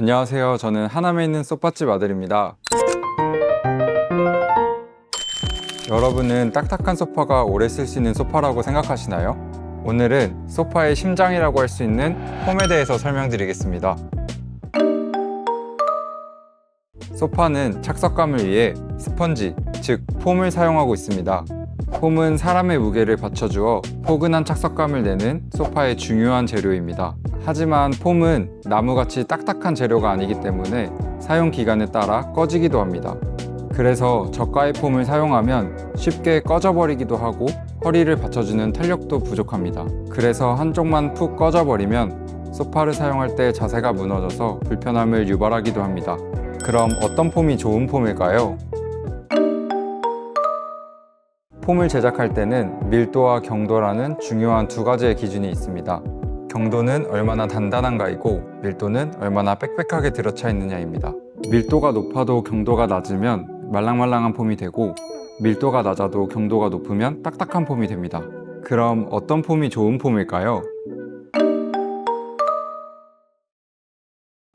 안녕하세요. 저는 하남에 있는 소파집 아들입니다. 여러분은 딱딱한 소파가 오래 쓸 수 있는 소파라고 생각하시나요? 오늘은 소파의 심장이라고 할 수 있는 폼에 대해서 설명드리겠습니다. 소파는 착석감을 위해 스펀지, 즉 폼을 사용하고 있습니다. 폼은 사람의 무게를 받쳐주어 포근한 착석감을 내는 소파의 중요한 재료입니다. 하지만 폼은 나무같이 딱딱한 재료가 아니기 때문에 사용 기간에 따라 꺼지기도 합니다. 그래서 저가의 폼을 사용하면 쉽게 꺼져버리기도 하고 허리를 받쳐주는 탄력도 부족합니다. 그래서 한쪽만 푹 꺼져버리면 소파를 사용할 때 자세가 무너져서 불편함을 유발하기도 합니다. 그럼 어떤 폼이 좋은 폼일까요? 폼을 제작할 때는 밀도와 경도라는 중요한 두 가지의 기준이 있습니다. 경도는 얼마나 단단한가이고 밀도는 얼마나 빽빽하게 들어차 있느냐입니다. 밀도가 높아도 경도가 낮으면 말랑말랑한 폼이 되고 밀도가 낮아도 경도가 높으면 딱딱한 폼이 됩니다. 그럼 어떤 폼이 좋은 폼일까요?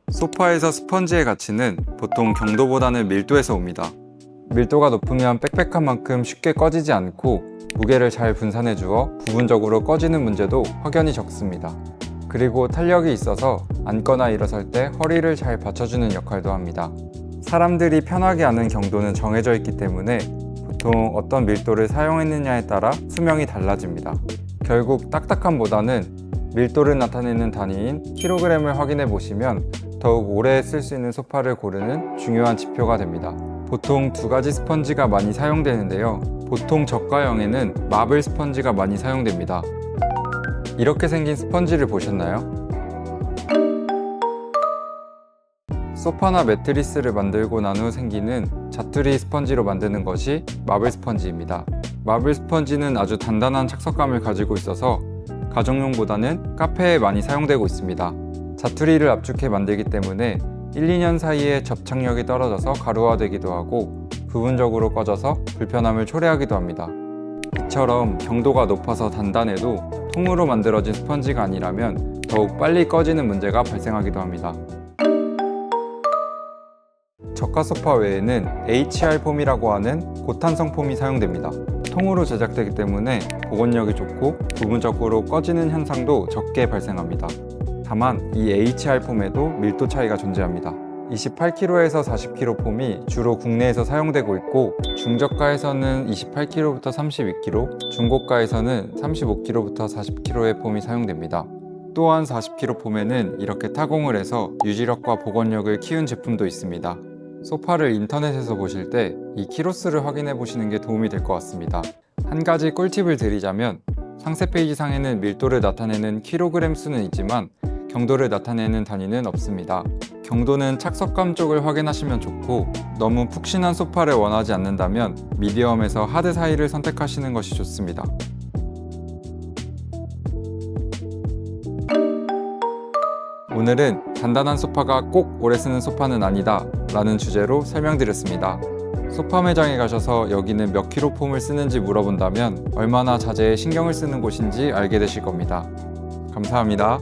소파에서 스펀지의 가치는 보통 경도보다는 밀도에서 옵니다. 밀도가 높으면 빽빽한 만큼 쉽게 꺼지지 않고 무게를 잘 분산해 주어 부분적으로 꺼지는 문제도 확연히 적습니다. 그리고 탄력이 있어서 앉거나 일어설 때 허리를 잘 받쳐주는 역할도 합니다. 사람들이 편하게 아는 경도는 정해져 있기 때문에 보통 어떤 밀도를 사용했느냐에 따라 수명이 달라집니다. 결국 딱딱함보다는 밀도를 나타내는 단위인 킬로그램을 확인해 보시면 더욱 오래 쓸 수 있는 소파를 고르는 중요한 지표가 됩니다. 보통 두 가지 스펀지가 많이 사용되는데요. 보통 저가형에는 마블 스펀지가 많이 사용됩니다. 이렇게 생긴 스펀지를 보셨나요? 소파나 매트리스를 만들고 난 후 생기는 자투리 스펀지로 만드는 것이 마블 스펀지입니다. 마블 스펀지는 아주 단단한 착석감을 가지고 있어서 가정용보다는 카페에 많이 사용되고 있습니다. 자투리를 압축해 만들기 때문에 1, 2년 사이에 접착력이 떨어져서 가루화되기도 하고 부분적으로 꺼져서 불편함을 초래하기도 합니다. 이처럼 경도가 높아서 단단해도 통으로 만들어진 스펀지가 아니라면 더욱 빨리 꺼지는 문제가 발생하기도 합니다. 저가 소파 외에는 HR 폼이라고 하는 고탄성 폼이 사용됩니다. 통으로 제작되기 때문에 보건력이 좋고 부분적으로 꺼지는 현상도 적게 발생합니다. 다만 이 HR 폼에도 밀도 차이가 존재합니다. 28kg에서 40kg 폼이 주로 국내에서 사용되고 있고 중저가에서는 28kg부터 32kg, 중고가에서는 35kg부터 40kg의 폼이 사용됩니다. 또한 40kg 폼에는 이렇게 타공을 해서 유지력과 보건력을 키운 제품도 있습니다. 소파를 인터넷에서 보실 때 이 키로수를 확인해 보시는 게 도움이 될 것 같습니다. 한 가지 꿀팁을 드리자면 상세 페이지 상에는 밀도를 나타내는 킬로그램 수는 있지만 경도를 나타내는 단위는 없습니다. 경도는 착석감 쪽을 확인하시면 좋고 너무 푹신한 소파를 원하지 않는다면 미디엄에서 하드 사이를 선택하시는 것이 좋습니다. 오늘은 단단한 소파가 꼭 오래 쓰는 소파는 아니다 라는 주제로 설명드렸습니다. 소파 매장에 가셔서 여기는 몇 킬로 폼을 쓰는지 물어본다면 얼마나 자재에 신경을 쓰는 곳인지 알게 되실 겁니다. 감사합니다.